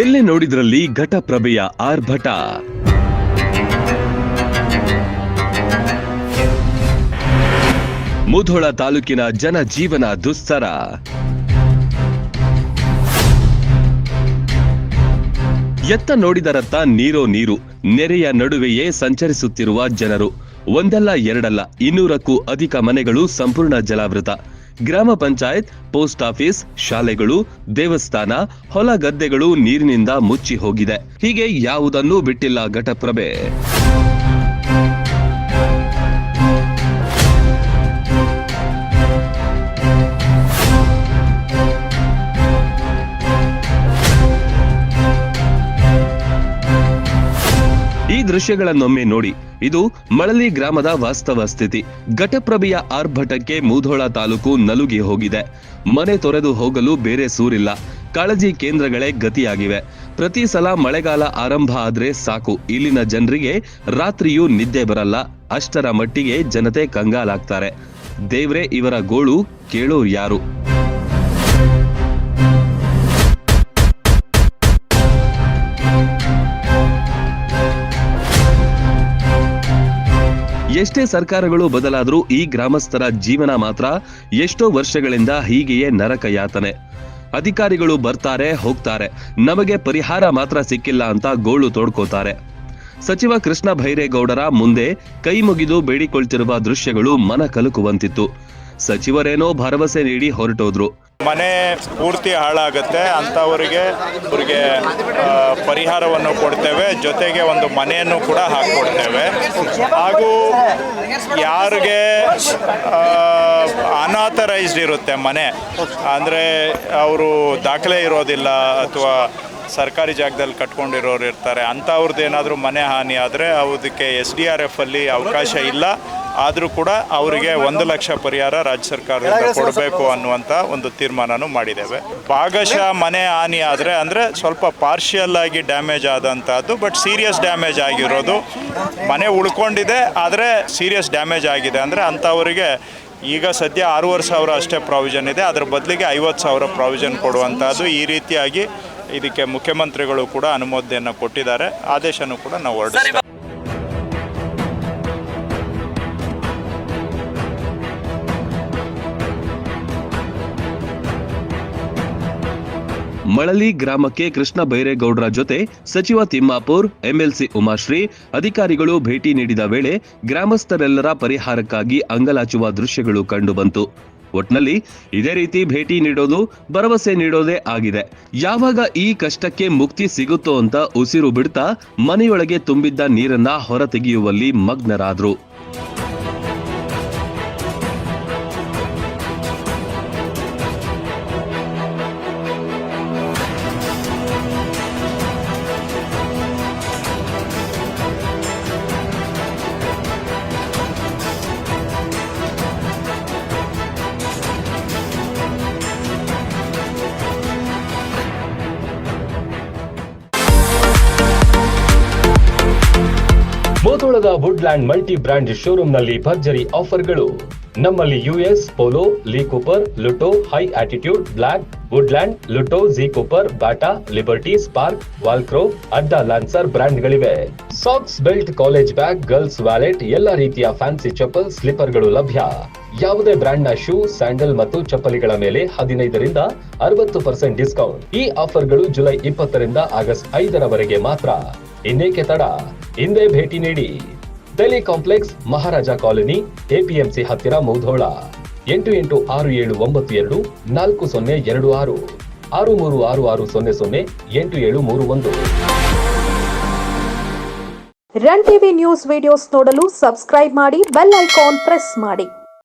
ಎಲ್ಲೇ ನೋಡಿದ್ರಲ್ಲಿ ಘಟಪ್ರಭೆಯ ಆರ್ಭಟ. ಮುಧೋಳ ತಾಲೂಕಿನ ಜನಜೀವನ ದುಸ್ತರ ಎತ್ತ ನೋಡಿದರತ್ತ ನೀರೋ ನೀರು, ನೆರೆಯ ನಡುವೆಯೇ ಸಂಚರಿಸುತ್ತಿರುವ ಜನರು. ಒಂದಲ್ಲ ಎರಡಲ್ಲ ಇನ್ನೂರಕ್ಕೂ ಅಧಿಕ ಮನೆಗಳು ಸಂಪೂರ್ಣ ಜಲಾವೃತ. ಗ್ರಾಮ ಪಂಚಾಯತ್, ಪೋಸ್ಟ್ ಆಫೀಸ್, ಶಾಲೆಗಳು, ದೇವಸ್ಥಾನ, ಹೊಲ ಗದ್ದೆಗಳು ನೀರಿನಿಂದ ಮುಚ್ಚಿ ಹೋಗಿದೆ. ಹೀಗೆ ಯಾವುದನ್ನೂ ಬಿಟ್ಟಿಲ್ಲ ಘಟಪ್ರಭೆ. ಈ ದೃಶ್ಯಗಳನ್ನೊಮ್ಮೆ ನೋಡಿ. ಇದು ಮಳಲಿ ಗ್ರಾಮದ ವಾಸ್ತವ ಸ್ಥಿತಿ. ಘಟಪ್ರಭೆಯ ಆರ್ಭಟಕ್ಕೆ ಮೂಧೋಳ ತಾಲೂಕು ನಲುಗಿ ಹೋಗಿದೆ. ಮನೆ ತೊರೆದು ಹೋಗಲು ಬೇರೆ ಸೂರಿಲ್ಲ. ಕಾಳಜಿ ಕೇಂದ್ರಗಳೇ ಗತಿಯಾಗಿವೆ. ಪ್ರತಿ ಸಲ ಮಳೆಗಾಲ ಆರಂಭ ಆದ್ರೆ ಸಾಕು. ಇಲ್ಲಿನ ಜನರಿಗೆ ರಾತ್ರಿಯೂ ನಿದ್ದೆ ಬರಲ್ಲ. ಅಷ್ಟರ ಮಟ್ಟಿಗೆ ಜನತೆ ಕಂಗಾಲಾಗ್ತಾರೆ. ದೇವ್ರೆ ಇವರ ಗೋಳು ಕೇಳೋ ಯಾರು? ಎಷ್ಟೇ ಸರ್ಕಾರಗಳು ಬದಲಾದರೂ ಈ ಗ್ರಾಮಸ್ಥರ ಜೀವನ ಮಾತ್ರ ಎಷ್ಟೋ ವರ್ಷಗಳಿಂದ ಹೀಗೆಯೇ ನರಕ ಯಾತನೆ ಅಧಿಕಾರಿಗಳು ಬರ್ತಾರೆ, ಹೋಗ್ತಾರೆ. ನಮಗೆ ಪರಿಹಾರ ಮಾತ್ರ ಸಿಕ್ಕಿಲ್ಲ ಅಂತ ಗೋಳು ತೋಡ್ಕೋತಾರೆ. ಸಚಿವ ಕೃಷ್ಣ ಭೈರೇಗೌಡರ ಮುಂದೆ ಕೈ ಮುಗಿದು ಬೇಡಿಕೊಳ್ತಿರುವ ದೃಶ್ಯಗಳು ಮನ ಕಲುಕುವಂತಿತ್ತು. ಸಚಿವರೇನೋ ಭರವಸೆ ನೀಡಿ ಹೊರಟೋದ್ರು. ಮನೆ ಪೂರ್ತಿ ಹಾಳಾಗುತ್ತೆ. ಅಂಥವರಿಗೆ ಅವರಿಗೆ ಪರಿಹಾರವನ್ನು ಕೊಡ್ತೇವೆ. ಜೊತೆಗೆ ಒಂದು ಮನೆಯನ್ನು ಕೂಡ ಹಾಕ್ಕೊಡ್ತೇವೆ ಹಾಗೂ ಯಾರಿಗೆ ಅನಾಥರೈಸ್ಡ್ ಇರುತ್ತೆ ಮನೆ, ಅಂದರೆ ಅವರು ದಾಖಲೆ ಇರೋದಿಲ್ಲ ಅಥವಾ ಸರ್ಕಾರಿ ಜಾಗದಲ್ಲಿ ಕಟ್ಕೊಂಡಿರೋರು ಇರ್ತಾರೆ ಅಂಥವ್ರದ್ದು ಏನಾದರೂ ಮನೆ ಹಾನಿ ಆದರೆ ಅದಕ್ಕೆ ಎಸ್ ಡಿ ಆರ್ ಎಫಲ್ಲಿ ಅವಕಾಶ ಇಲ್ಲ. ಆದರೂ ಕೂಡ ಅವರಿಗೆ ಒಂದು ಲಕ್ಷ ಪರಿಹಾರ ರಾಜ್ಯ ಸರ್ಕಾರದಿಂದ ಕೊಡಬೇಕು ಅನ್ನುವಂಥ ಒಂದು ತೀರ್ಮಾನನೂ ಮಾಡಿದ್ದೇವೆ. ಭಾಗಶಃ ಮನೆ ಹಾನಿ ಆದರೆ ಅಂದರೆ ಸ್ವಲ್ಪ ಪಾರ್ಷಿಯಲ್ ಆಗಿ ಡ್ಯಾಮೇಜ್ ಆದಂಥದ್ದು ಬಟ್ ಸೀರಿಯಸ್ ಡ್ಯಾಮೇಜ್ ಆಗಿರೋದು. ಮನೆ ಉಳ್ಕೊಂಡಿದೆ, ಆದರೆ ಸೀರಿಯಸ್ ಡ್ಯಾಮೇಜ್ ಆಗಿದೆ ಅಂದರೆ ಅಂಥವರಿಗೆ ಈಗ ಸದ್ಯ ಆರೂವರೆ ಸಾವಿರ ಅಷ್ಟೇ ಪ್ರಾವಿಷನ್ ಇದೆ. ಅದರ ಬದಲಿಗೆ ಐವತ್ತು ಸಾವಿರ ಪ್ರಾವಿಷನ್ ಕೊಡುವಂಥದ್ದು ಈ ರೀತಿಯಾಗಿ ಇದಕ್ಕೆ ಮುಖ್ಯಮಂತ್ರಿಗಳು ಕೂಡ ಅನುಮೋದನೆಯನ್ನು ಕೊಟ್ಟಿದ್ದಾರೆ. ಆದೇಶನೂ ಕೂಡ ನಾವು ಹೊರಡಿಸ್ತಾ ಮಳಲಿ ಗ್ರಾಮಕ್ಕೆ ಕೃಷ್ಣ ಬೈರೇಗೌಡರ ಜೊತೆ ಸಚಿವ ತಿಮ್ಮಾಪುರ್, ಎಂಎಲ್ಸಿ ಉಮಾಶ್ರೀ ಅಧಿಕಾರಿಗಳು ಭೇಟಿ ನೀಡಿದ ವೇಳೆ ಗ್ರಾಮಸ್ಥರೆಲ್ಲರ ಪರಿಹಾರಕ್ಕಾಗಿ ಅಂಗಲಾಚುವ ದೃಶ್ಯಗಳು ಕಂಡುಬಂತು. ಒಟ್ನಲ್ಲಿ ಇದೇ ರೀತಿ ಭೇಟಿ ನೀಡೋದು ಭರವಸೆ ನೀಡೋದೇ ಆಗಿದೆ. ಯಾವಾಗ ಈ ಕಷ್ಟಕ್ಕೆ ಮುಕ್ತಿ ಸಿಗುತ್ತೋ ಅಂತ ಉಸಿರು ಬಿಡ್ತಾ ಮನೆಯೊಳಗೆ ತುಂಬಿದ್ದ ನೀರನ್ನ ಹೊರತೆಗೆಯುವಲ್ಲಿ ಮಗ್ನರಾದ್ರು. ಮೋತೋಳದ ವುಡ್ಲ್ಯಾಂಡ್ ಮಲ್ಟಿ ಬ್ರ್ಯಾಂಡ್ ಶೋರೂಮ್ನಲ್ಲಿ ಭರ್ಜರಿ ಆಫರ್ಗಳು. ನಮ್ಮಲ್ಲಿ US Polo, Lee Cooper, Lotto, high attitude, black, Woodland, Lotto G Cooper Bata Liberty, Sparx, Walkaroo, ಅಡ್ಡ Lancer ಬ್ರ್ಯಾಂಡ್ಗಳಿವೆ. Socks belt, college bag, girls wallet, ಎಲ್ಲ ರೀತಿಯ ಫ್ಯಾನ್ಸಿ ಚಪ್ಪಲ್, ಸ್ಲಿಪ್ಪರ್ಗಳು ಲಭ್ಯ. ಯಾವುದೇ ಬ್ರ್ಯಾಂಡ್ನ ಶೂ, ಸ್ಯಾಂಡಲ್ ಮತ್ತು ಚಪ್ಪಲಿಗಳ ಮೇಲೆ ಹದಿನೈದರಿಂದ ಅರವತ್ತು ಪರ್ಸೆಂಟ್ ಡಿಸ್ಕೌಂಟ್. ಈ ಆಫರ್ಗಳು ಜುಲೈ ಇಪ್ಪತ್ತರಿಂದ ಆಗಸ್ಟ್ ಐದರವರೆಗೆ ಮಾತ್ರ. ಇನ್ನೇಕೆ ತಡ? ಹಿಂದೆ ಭೇಟಿ ನೀಡಿ. Delhi complex Maharaja colony, APMC ಹತ್ತಿರ ಮೌಧೋಳ. ಎಂಟು ಎಂಟು ಆರು ಏಳು ಒಂಬತ್ತು ಎರಡು, ನಾಲ್ಕು ಸೊನ್ನೆ ಎರಡು ಆರು. ಆರು ಮೂರು ಆರು ಆರು ಸೊನ್ನೆ ಸೊನ್ನೆ ಎಂಟು ಏಳು ಮೂರು ಒಂದು. ರನ್ ಟಿವಿ ನ್ಯೂಸ್ ವಿಡಿಯೋಸ್ ನೋಡಲು ಸಬ್ಸ್ಕ್ರೈಬ್ ಮಾಡಿ, ಬೆಲ್ ಐಕಾನ್ ಪ್ರೆಸ್ ಮಾಡಿ.